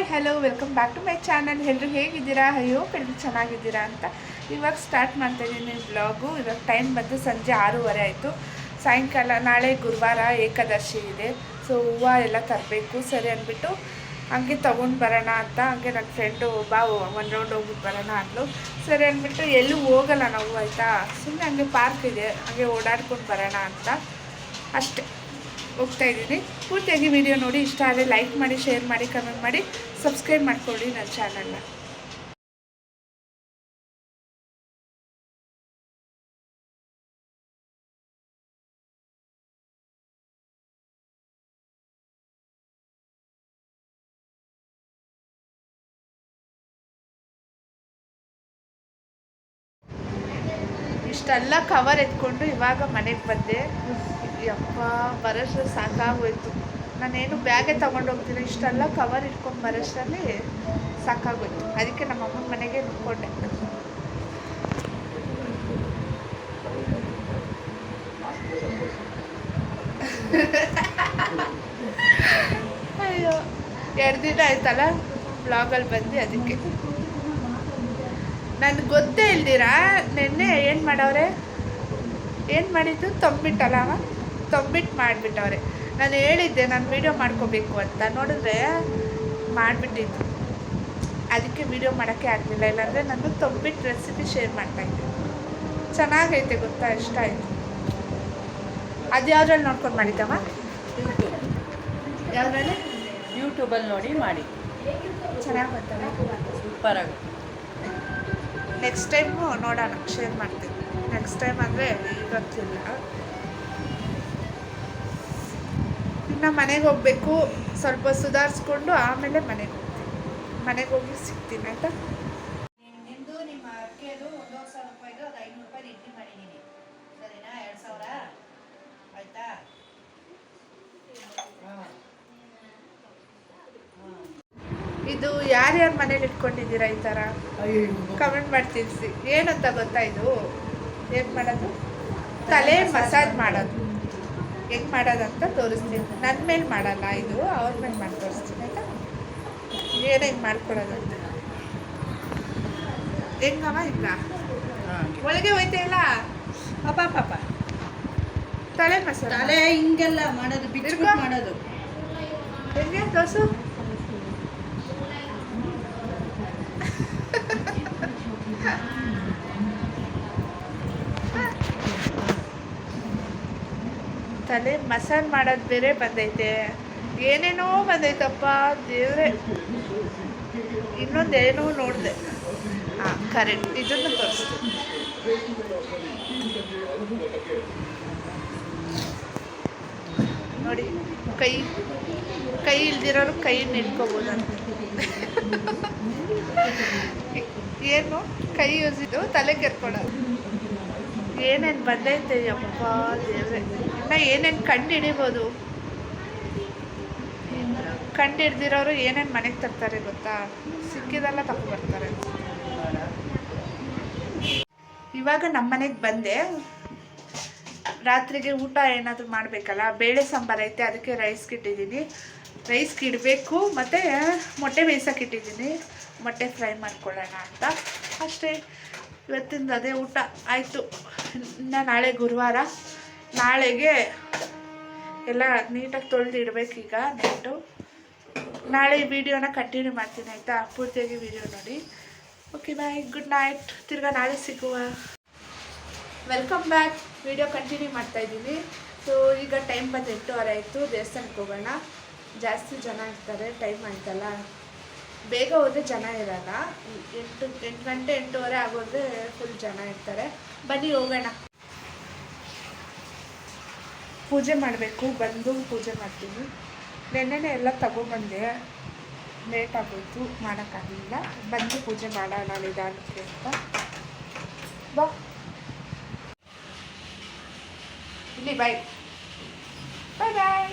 Hi hello welcome back to my channel ಎಲ್ಲರೂ ಹೇಗಿದ್ದೀರಾ? ಅಯ್ಯೋ ಎಲ್ಲರೂ ಚೆನ್ನಾಗಿದ್ದೀರಾ ಅಂತ. ಇವಾಗ ಸ್ಟಾರ್ಟ್ ಮಾಡ್ತಾ ಇದ್ದೀನಿ ಬ್ಲಾಗು ಇವಾಗ ಟೈಮ್ ಬಂದು ಸಂಜೆ ಆರೂವರೆ ಆಯಿತು. ಸಾಯಂಕಾಲ, ನಾಳೆ ಗುರುವಾರ ಏಕಾದಶಿ ಇದೆ. ಸೊ ಹೂವು ಎಲ್ಲ ತರಬೇಕು, ಸರಿ ಅಂದ್ಬಿಟ್ಟು ಹಂಗೆ ತೊಗೊಂಡು ಬರೋಣ ಅಂತ. ಹಂಗೆ ನನ್ನ ಫ್ರೆಂಡು ಬಾ ಒನ್ ರೌಂಡ್ ಹೋಗ್ಬಿಟ್ಟು ಬರೋಣ ಅಂದ್ಲು. ಸರಿ ಅಂದ್ಬಿಟ್ಟು ಎಲ್ಲೂ ಹೋಗಲ್ಲ ನಾವು, ಆಯಿತಾ? ಸುಮ್ಮನೆ ಹಂಗೆ ಪಾರ್ಕ್ ಇದೆ. ಹಂಗೆ ಓಡಾಡ್ಕೊಂಡು ಬರೋಣ ಅಂತ. ಅಷ್ಟೇ. ಹೋಗ್ತಾ ಇದ್ದೀನಿ. ಪೂರ್ತಿಯಾಗಿ ವಿಡಿಯೋ ನೋಡಿ, ಇಷ್ಟ ಆದರೆ ಲೈಕ್ ಮಾಡಿ ಶೇರ್ ಮಾಡಿ ಕಮೆಂಟ್ ಮಾಡಿ ಸಬ್ಸ್ಕ್ರೈಬ್ ಮಾಡ್ಕೊಳ್ಳಿ ನನ್ನ ಚಾನಲ್ನ ಇಷ್ಟೆಲ್ಲ ಕವರ್ ಎತ್ಕೊಂಡು ಇವಾಗ ಮನೆಗೆ ಬಂದೆ. ಯಪ್ಪ ಬರೋಷ್ಟು ಸಾಕಾಗೋಯ್ತು. ನಾನೇನು ಬ್ಯಾಗೆ ತೊಗೊಂಡು ಹೋಗ್ತೀನಿ ಇಷ್ಟೆಲ್ಲ ಕವರ್ ಇಟ್ಕೊಂಡು ಬರೋಷ್ಟರಲ್ಲಿ ಸಾಕಾಗೋಯ್ತು. ಅದಕ್ಕೆ ನಮ್ಮ ಅಮ್ಮನ ಮನೆಗೆ ನಿಂತ್ಕೊಂಡೆ. ಅಯ್ಯೋ, ಎರಡು ದಿನ ಆಯ್ತಲ್ಲ ಬ್ಲಾಗಲ್ಲಿ ಬಂದು ಅದಕ್ಕೆ. ನನಗೆ ಗೊತ್ತೇ ಇಲ್ದಿರಾ, ನಿನ್ನೆ ಏನು ಮಾಡವ್ರೆ? ಏನು ಮಾಡಿದ್ದು? ತಂಬಿಟ್ಟಲ್ಲ ಅವ? ತೊಂಬಿಟ್ಟು ಮಾಡಿಬಿಟ್ಟವ್ರೆ. ನಾನು ಹೇಳಿದ್ದೆ ನಾನು ವೀಡಿಯೋ ಮಾಡ್ಕೋಬೇಕು ಅಂತ. ನೋಡಿದ್ರೆ ಮಾಡಿಬಿಟ್ಟಿದ್ದು. ಅದಕ್ಕೆ ವೀಡಿಯೋ ಮಾಡೋಕ್ಕೆ ಆಗಲಿಲ್ಲ. ಇಲ್ಲಾಂದರೆ ನಾನು ತಂಬಿಟ್ಟು ರೆಸಿಪಿ ಶೇರ್ ಮಾಡ್ತಾಯಿದ್ದೆ ಚೆನ್ನಾಗೈತೆ ಗೊತ್ತಾ? ಇಷ್ಟ ಆಯಿತು. ಅದು ಯಾವ್ದ್ರಲ್ಲಿ ನೋಡ್ಕೊಂಡು ಮಾಡಿದ್ದಮ್ಮ? ಯಾವುದ್ರಲ್ಲಿ? ಯೂಟ್ಯೂಬಲ್ಲಿ ನೋಡಿ ಮಾಡಿ. ಚೆನ್ನಾಗಿ ಬರ್ತವೆ. ಸೂಪರಾಗಿ ನೆಕ್ಸ್ಟ್ ಟೈಮು ನೋಡೋಣ ಶೇರ್ ಮಾಡ್ತೀನಿ. ನೆಕ್ಸ್ಟ್ ಟೈಮ್ ಅಂದರೆ ಇವತ್ತಿಲ್ಲ ಇನ್ನು ಮನೆಗೆ ಹೋಗಬೇಕು. ಸ್ವಲ್ಪ ಸುಧಾರಿಸ್ಕೊಂಡು ಆಮೇಲೆ ಮನೆಗೆ ಹೋಗ್ತೀನಿ. ಮನೆಗೆ ಹೋಗಿ ಸಿಗ್ತೀನಿ ಆಯಿತಾ? ನಿಮ್ಮ ಅಕ್ಕಿಯದು ಒಂದೂವರೆ ಸಾವಿರ ರೂಪಾಯಿದು ಅದು ಐನೂರು ರೂಪಾಯಿ ಇಡ್ಲಿ ಮಾಡಿದ್ದೀನಿ ಸರಿನಾ? ಎರಡು ಸಾವಿರ? ಆಯ್ತಾ? ಇದು ಯಾರ್ಯಾರ ಮನೇಲಿ ಇಟ್ಕೊಂಡಿದ್ದೀರಾ ಈ ಥರ? ಕಮೆಂಟ್ ಮಾಡಿ ತಿಳಿಸಿ ಏನಂತ ಗೊತ್ತಾ ಇದು? ಏನು ಮಾಡೋದು? ತಲೆ ಮಸಾಜ್ ಮಾಡೋದು. ಹೆಂಗೆ ಮಾಡೋದಂತ ತೋರಿಸ್ತೀನಿ. ನನ್ನ ಮೇಲೆ ಮಾಡಲ್ಲ ಇದು ಅವ್ರ ಮೇಲೆ ಮಾಡಿ ತೋರಿಸ್ತೀನಿ ಆಯಿತಾ? ಏನು ಹೆಂಗೆ ಮಾಡ್ಕೊಡೋದು? ಅಂತ ಹೆಂಗವ ಇಲ್ಲ ಒಳಗೆ ಹೋಯ್ತಾ ಇಲ್ಲ? ಪಾಪ ಪಾಪ ತಲೆ ಮಸಾಲೆ. ತಲೆ ಹಿಂಗೆಲ್ಲ ಮಾಡೋದು ಬಿಟ್ಟು? ಮಾಡೋದು. ಹೆಂಗೆ ತೋರಿಸು? ತಲೆ ಮಸಾಜ್ ಮಾಡೋದು ಬೇರೆ ಬಂದೈತೆ. ಏನೇನೋ ಬಂದೈತಪ್ಪ, ದೇವ್ರೆ. ಇನ್ನೊಂದೇನೋ ನೋಡಿದೆ. ಹಾಂ ಕರೆಕ್ಟ್ ಇದನ್ನು ತೋರಿಸ್ತೀನಿ ನೋಡಿ, ಕೈ ಕೈ ಇಲ್ದಿರೋರು ಕೈ ನಿಲ್ಕೋಬೋದಂತ ಏನು? ಕೈ ಯೂಸಿದ್ದು ತಲೆ ಕೆರ್ಕೊಳೋದು ಏನೇನು ಬಂದೈತೆ ಅಪ್ಪ ದೇವ್ರೆ. ಇನ್ನು ಏನೇನು ಕಂಡು ಹಿಡಿಬೋದು ಕಂಡು ಹಿಡ್ದಿರೋರು ಏನೇನು ಮನೆಗೆ ತರ್ತಾರೆ ಗೊತ್ತಾ? ಸಿಕ್ಕಿದೆಲ್ಲ ತಗೊಬರ್ತಾರೆ ಇವಾಗ ನಮ್ಮ ಮನೆಗೆ ಬಂದೆ. ರಾತ್ರಿಗೆ ಊಟ ಏನಾದರೂ ಮಾಡಬೇಕಲ್ಲ, ಬೇಳೆ ಸಾಂಬಾರು ಐತೆ, ಅದಕ್ಕೆ ರೈಸ್ಗೆ ಇಟ್ಟಿದ್ದೀನಿ. ರೈಸ್ಗೆ ಇಡಬೇಕು, ಮತ್ತು ಮೊಟ್ಟೆ ಬೇಯಿಸೋಕೆ ಇಟ್ಟಿದ್ದೀನಿ. ಮೊಟ್ಟೆ ಫ್ರೈ ಮಾಡ್ಕೊಳ್ಳೋಣ ಅಂತ. ಅಷ್ಟೇ. ಇವತ್ತಿಂದ ಅದೇ ಊಟ. ಆಯಿತು. ಇನ್ನು ನಾಳೆ ಗುರುವಾರ. ನಾಳೆಗೆ ಎಲ್ಲ ನೀಟಾಗಿ ತೊಳೆದು ಇಡಬೇಕೀಗ ನೈಟು ನಾಳೆ ಈ ವಿಡಿಯೋನ ಕಂಟಿನ್ಯೂ ಮಾಡ್ತೀನಿ ಆಯಿತಾ? ಪೂರ್ತಿಯಾಗಿ ವಿಡಿಯೋ ನೋಡಿ. ಓಕೆ ಬಾಯ್ ಗುಡ್ ನೈಟ್ ತಿರ್ಗಾ ನಾಳೆ ಸಿಗುವ. ವೆಲ್ಕಮ್ ಬ್ಯಾಕ್ ವಿಡಿಯೋ ಕಂಟಿನ್ಯೂ ಮಾಡ್ತಾ ಇದ್ದೀನಿ. ಸೊ ಈಗ ಟೈಮ್ ಬಂದು ಎಂಟೂವರೆ ಆಯಿತು. ದೇವಸ್ಥಾನಕ್ಕೆ ಹೋಗೋಣ. ಜಾಸ್ತಿ ಜನ ಇರ್ತಾರೆ. ಟೈಮ್ ಆಯ್ತಲ್ಲ. ಬೇಗ ಹೋದರೆ ಜನ ಇರಲ್ಲ. ಎಂಟು ಎಂಟು ಗಂಟೆ ಎಂಟೂವರೆ ಆಗೋದ್ರೆ ಫುಲ್ ಜನ ಇರ್ತಾರೆ. ಬನ್ನಿ ಹೋಗೋಣ. ಪೂಜೆ ಮಾಡಬೇಕು, ಬಂದು ಪೂಜೆ ಮಾಡ್ತೀನಿ. ನೆನ್ನೆನೇ ಎಲ್ಲ ತಗೊಬಂದೆ ಲೇಟ್ ಆಗೋಯ್ತು ಮಾಡೋಕ್ಕಾಗಲಿಲ್ಲ ಬಂದು ಪೂಜೆ ಮಾಡೋಣ ನಿಧಾನಕ್ಕೆ ಅಂತ. ಬಾ. ಇಲ್ಲಿ ಬಾಯ್. ಬಾಯ್ ಬಾಯ್.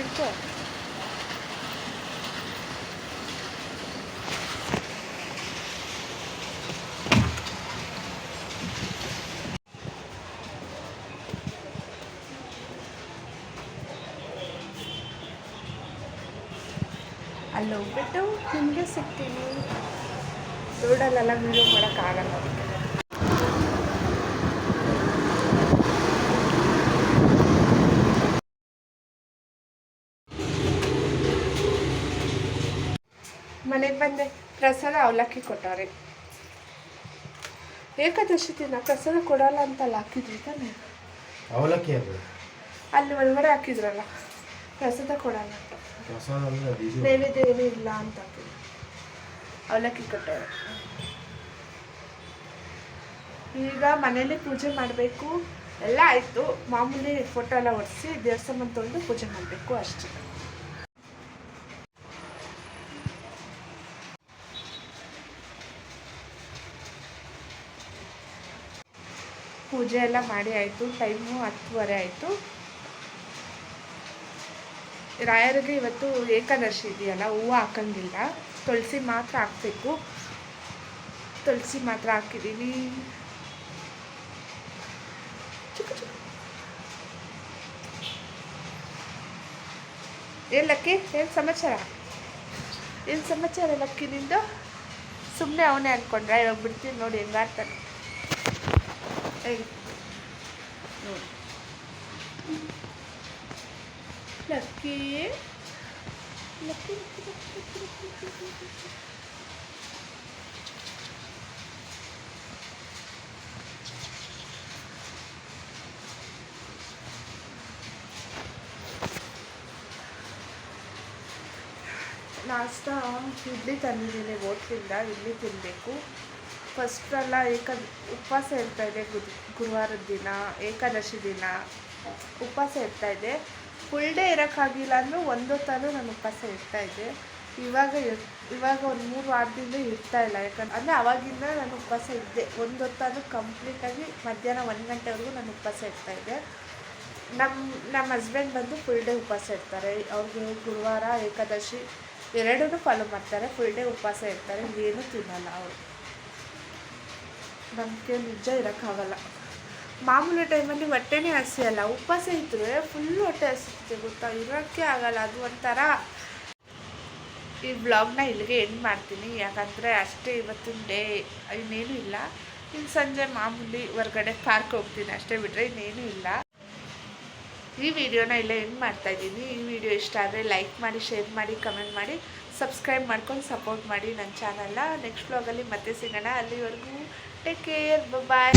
ಇಟ್ಕೋ ಅಲ್ಲಿ ಹೋಗ್ಬಿಟ್ಟು ನಿಮಗೆ ಸಿಗ್ತೀನಿ. ರೋಡಲ್ಲೆಲ್ಲ ವೀಡಿಯೋ ಮಾಡೋಕ್ಕಾಗಲ್ಲ ಅದಕ್ಕೆ. ಮನೆಗೆ ಬಂದೆ. ಪ್ರಸಾದ ಅವಲಕ್ಕಿ ಕೊಟ್ಟಾರೆ ಏಕಾದಶಿ ದಿನ ಪ್ರಸಾದ ಕೊಡಲ್ಲ ಅಂತ ಅಲ್ಲಿ ಹಾಕಿದ್ರಿ ತಾನೆ? ಅವಲಕ್ಕಿ ಅಲ್ಲಿ ಒಳಗಡೆ ಹಾಕಿದ್ರಲ್ಲ. ಪ್ರಸಾದ ಕೊಡಲ್ಲ ಅಂತ. ಪ್ರಸಾದ ಇಲ್ಲ ಅಂತ ಅವಲಕ್ಕಿ ಕಟ್ಟೆ. ಈಗ ಮನೇಲಿ ಪೂಜೆ ಮಾಡಬೇಕು. ಎಲ್ಲ ಆಯಿತು. ಮಾಮೂಲಿ ಫೋಟೋ ಎಲ್ಲ ಒರೆಸಿ ದೇವಸ್ಥಾನ ತೊಳೆದು ಪೂಜೆ ಮಾಡಬೇಕು ಅಷ್ಟೇ. ಪೂಜೆ ಎಲ್ಲ ಮಾಡಿ ಆಯಿತು. ಟೈಮು ಹತ್ತುವರೆ ಆಯಿತು. ರಾಯರಿಗೆ ಇವತ್ತು ಏಕಾದಶಿ ಇದೆಯಲ್ಲ, ಹೂವು ಹಾಕಂಗಿಲ್ಲ. ತುಳಸಿ ಮಾತ್ರ ಹಾಕಬೇಕು. ತುಳಸಿ ಮಾತ್ರ ಹಾಕಿದ್ದೀನಿ. ಲಕ್ಕಿ? ಏನು ಸಮಾಚಾರ? ಏನು ಸಮಾಚಾರ ಲಕ್ಕಿ ನಿಂದು? ಸುಮ್ಮನೆ ಅವನೇ ಅನ್ಕೊಂಡ್ರೆ? ಇವಾಗ ಬಿಡ್ತೀನಿ ನೋಡಿ ಹೆಂಗಾಡ್ತಾನೆ ನೋಡಿ. ಲಕ್ಕಿ. ಲಕ್ಕಿ. ನಾಷ್ಟ ಇಡ್ಲಿ ತಂದಿದ್ದೀನಿ ಓಟ್ಲಿಂದ ಇಡ್ಲಿ ತಿನ್ನಬೇಕು ಫಸ್ಟೆಲ್ಲ ಏಕ ಉಪವಾಸ ಇರ್ತಾ ಇದೆ ಗುರು ಗುರುವಾರದ ದಿನ, ಏಕಾದಶಿ ದಿನ. ಉಪವಾಸ ಇರ್ತಾ ಇದೆ. ಫುಲ್ ಡೇ ಇರೋಕ್ಕಾಗಿಲ್ಲ ಅಂದರೂ ಒಂದೊತ್ತಾನು ನಾನು ಉಪವಾಸ ಇರ್ತಾ ಇದ್ದೆ ಇವಾಗ ಇವಾಗ ಒಂದು ಮೂರು ವಾರದಿಂದ ಇರ್ತಾ ಇಲ್ಲ. ಯಾಕಂದ್ರೆ ಅಂದರೆ ಅವಾಗಿಂದ ನಾನು ಉಪವಾಸ ಇದ್ದೆ ಒಂದೊತ್ತಾನು ಕಂಪ್ಲೀಟಾಗಿ ಮಧ್ಯಾಹ್ನ ಒಂದು ಗಂಟೆವರೆಗೂ ನಾನು ಉಪವಾಸ ಇರ್ತಾ ಇದ್ದೆ ನಮ್ಮ ನಮ್ಮ ಹಸ್ಬೆಂಡ್ ಬಂದು ಫುಲ್ ಡೇ ಉಪವಾಸ ಇರ್ತಾರೆ. ಅವ್ರಿಗೆ ಗುರುವಾರ, ಏಕಾದಶಿ ಎರಡೂ ಫಾಲೋ ಮಾಡ್ತಾರೆ. ಫುಲ್ ಡೇ ಉಪವಾಸ ಇರ್ತಾರೆ. ಏನೂ ತಿನ್ನಲ್ಲ ಅವರು. ನಮಗೆ ನಿಜ ಇರೋಕ್ಕಾಗಲ್ಲ. ಮಾಮೂಲಿ ಟೈಮಲ್ಲಿ ಹೊಟ್ಟೆನೇ ಹಸಿಯಲ್ಲ, ಉಪವಾಸ ಇದ್ದರೆ ಫುಲ್ ಹೊಟ್ಟೆ ಹಸಿರುತ್ತೆ ಗೊತ್ತಾ? ಇರೋಕ್ಕೆ ಆಗಲ್ಲ, ಅದು ಒಂಥರ. ಈ ಬ್ಲಾಗ್ನ ಇಲ್ಲಿಗೆ ಎಂಡ್ ಮಾಡ್ತೀನಿ. ಯಾಕಂದರೆ ಅಷ್ಟೇ ಇವತ್ತಿನ ಡೇ ಇನ್ನೇನು ಇಲ್ಲ. ಇನ್ನು ಸಂಜೆ ಮಾಮೂಲಿ ಹೊರಗಡೆ ಪಾರ್ಕ್ ಹೋಗ್ತೀನಿ ಅಷ್ಟೇ ಬಿಟ್ಟರೆ ಇನ್ನೇನು ಇಲ್ಲ. ಈ ವಿಡಿಯೋನ ಇಲ್ಲೇ ಎಂಡ್ ಮಾಡ್ತಾ ಇದ್ದೀನಿ. ಈ ವಿಡಿಯೋ ಇಷ್ಟ ಆದರೆ ಲೈಕ್ ಮಾಡಿ ಶೇರ್ ಮಾಡಿ ಕಮೆಂಟ್ ಮಾಡಿ ಸಬ್ಸ್ಕ್ರೈಬ್ ಮಾಡ್ಕೊಂಡು ಸಪೋರ್ಟ್ ಮಾಡಿ ನನ್ನ ಚಾನಲ್ನ ನೆಕ್ಸ್ಟ್ ಬ್ಲಾಗಲ್ಲಿ ಮತ್ತೆ ಸಿಗೋಣ. ಅಲ್ಲಿವರೆಗೂ Take care. Bye bye.